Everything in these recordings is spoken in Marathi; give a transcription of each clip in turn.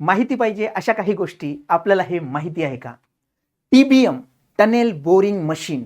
माहिती पाहिजे अशा काही गोष्टी आपल्याला हे माहिती आहे का? TBM tunnel boring machine.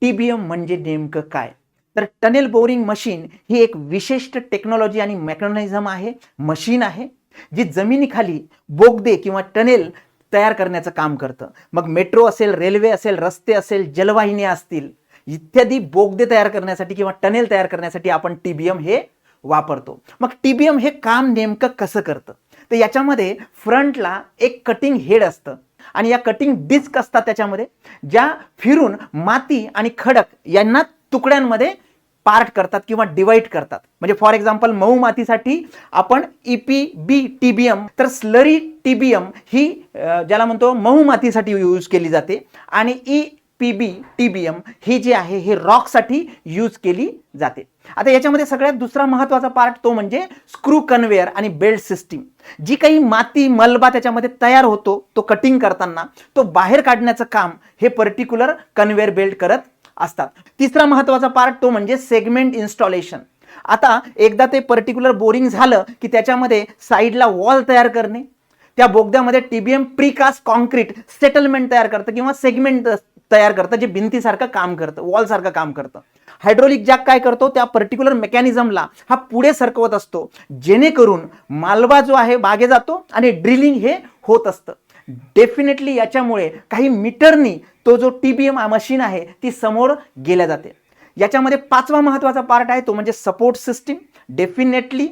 TBM म्हणजे नेमकं काय? तर टनेल बोरिंग मशीन ही एक विशिष्ट टेक्नॉलॉजी आणि मेकॅनिझम आहे मशीन आहे जी जमिनीखाली बोगदे किंवा टनेल तयार करण्याचं काम करतं. मग मेट्रो असेल रेल्वे असेल रस्ते असेल जलवाहिन्या असतील इत्यादी बोगदे तयार करण्यासाठी किंवा टनेल तयार करण्यासाठी आपण टीबीएम हे वापरतो. मग टीबीएम हे काम नेमकं कसं करतं? तर याच्यामध्ये फ्रंटला एक कटिंग हेड असतं. आणि या कटिंग डिस्क असतात त्याच्यामध्ये ज्या फिरून माती आणि खडक यांना तुकड्यांमध्ये पार्ट करतात किंवा डिवाइड करतात. म्हणजे फॉर एक्झाम्पल मऊ मातीसाठी आपण ई पी बी टीबीएम तर स्लरी टीबीएम ही ज्याला म्हणतो मऊ मातीसाठी यूज केली जाते. आणि E P B T B M ही जी आहे हे रॉकसाठी यूज केली जाते. आता याच्यामध्ये सगळ्यात दुसरा महत्त्वाचा पार्ट तो म्हणजे स्क्रू कन्वेअर आणि बेल्ट सिस्टीम. जी काही माती मलबा त्याच्यामध्ये तयार होतो तो कटिंग करताना तो बाहेर काढण्याचं काम हे पर्टिक्युलर कन्वेअर बेल्ट करत असतात. तिसरा महत्त्वाचा पार्ट तो म्हणजे सेगमेंट इन्स्टॉलेशन. आता एकदा ते पर्टिक्युलर बोरिंग झालं की त्याच्यामध्ये साईडला वॉल तयार करणे त्या बोगद्यामध्ये टीबीएम प्रीकास्ट कॉन्क्रीट सेटलमेंट तयार करतं किंवा सेगमेंट तयार करतं जे भिंतीसारखं काम करतं वॉलसारखं काम करतं. हायड्रोलिक जॅक काय करतो? त्या पर्टिक्युलर मेकॅनिझमला हा पुढे सरकवत असतो. जेणेकरून मालवा जो आहे बागे जातो आणि ड्रिलिंग हे होत असतं. डेफिनेटली याच्यामुळे काही मीटरनी तो जो टी बी एम मशीन आहे ती समोर गेल्या जाते. याच्यामध्ये पाचवा महत्त्वाचा पार्ट आहे तो म्हणजे सपोर्ट सिस्टीम डेफिनेटली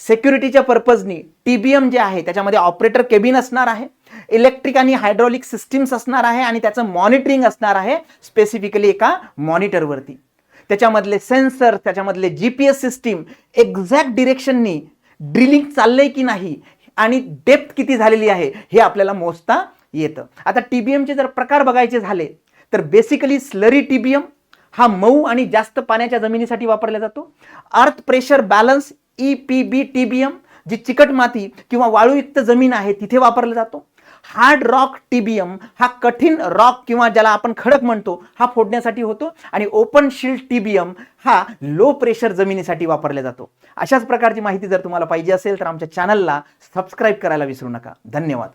सेक्युरिटीच्या पर्पजनी टी बी एम जे आहे त्याच्यामध्ये ऑपरेटर केबिन असणार आहे. इलेक्ट्रिक आणि हायड्रॉलिक सिस्टीम्स असणार आहे आणि त्याचं मॉनिटरिंग असणार आहे स्पेसिफिकली एका मॉनिटरवरती. त्याच्यामधले सेन्सर त्याच्यामधले G P S system exact डिरेक्शननी drilling चाललंय की नाही आणि डेप्थ किती झालेली आहे हे आपल्याला मोजता येतं. आता टी बी एमचे जर प्रकार बघायचे झाले तर basically slurry T B M हा मऊ आणि जास्त पाण्याच्या जमिनीसाठी वापरला जातो. Earth pressure balance E P B T B M जी चिकट माती किंवा वाळूयुक्त जमीन आहे तिथे वापरला जातो. हार्ड रॉक टीबीएम हा कठीण रॉक किंवा ज्याला आपण खडक म्हणतो हा फोडण्यासाठी होतो आणि ओपन शिल्ड टीबीएम हा लो प्रेशर जमिनीसाठी वापरला जातो. अशाच प्रकारची माहिती जर तुम्हाला पाहिजे असेल तर आमच्या चॅनलला सबस्क्राईब करायला विसरू नका. धन्यवाद.